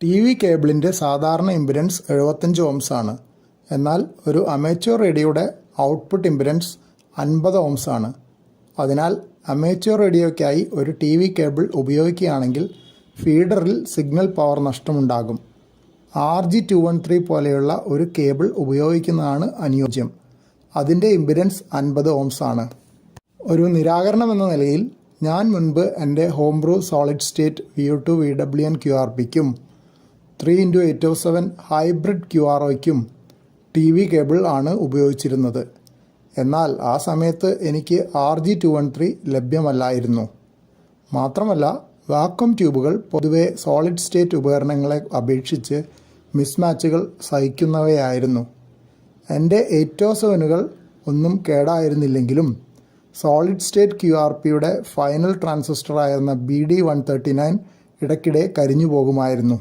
T V കേബിളിന്റെ സാധാരണ impedance എഴുപത്തഞ്ച് Ohm's ആണ് എന്നാൽ ഒരു അമേച്വർ റേഡിയോയുടെ ഔട്ട്പുട്ട് ഇമ്പിഡൻസ് അൻപത് ഓംസ് ആണ് അതിനാൽ അമേച്വർ റേഡിയോയ്ക്കായി ഒരു ടി വി കേബിൾ ഉപയോഗിക്കുകയാണെങ്കിൽ ഫീഡറിൽ signal power നഷ്ടമുണ്ടാകും. R G two one three പോലെയുള്ള ഒരു കേബിൾ ഉപയോഗിക്കുന്നതാണ് അനുയോജ്യം. അതിന്റെ ഇമ്പിഡൻസ് അൻപത് ഓംസ് ആണ് ഒരു നിരാകരണം എന്ന നിലയിൽ ഞാൻ മുൻപ് എന്റെ home brew solid state V U two V W N Q R പിക്കും three into eight O seven hybrid Q R ഒയ്ക്കും T V cable ആണ് ഉപയോഗിച്ചിരുന്നത്. എന്നാൽ ആ സമയത്ത് എനിക്ക് R G two one three ലഭ്യമല്ലായിരുന്നു. മാത്രമല്ല വാക്വം ട്യൂബുകൾ പൊതുവെ സോളിഡ് സ്റ്റേറ്റ് ഉപകരണങ്ങളെ അപേക്ഷിച്ച് മിസ്മാച്ചുകൾ സഹിക്കുന്നവയായിരുന്നു. എന്റെ എയ്റ്റ് സെവനുകൾ ഒന്നും കേടായിരുന്നില്ലെങ്കിലും സോളിഡ് സ്റ്റേറ്റ് ക്യു ആർ പിയുടെ final ട്രാൻസിസ്റ്ററായിരുന്ന B D one thirty nine ഇടയ്ക്കിടെ കരിഞ്ഞു പോകുമായിരുന്നു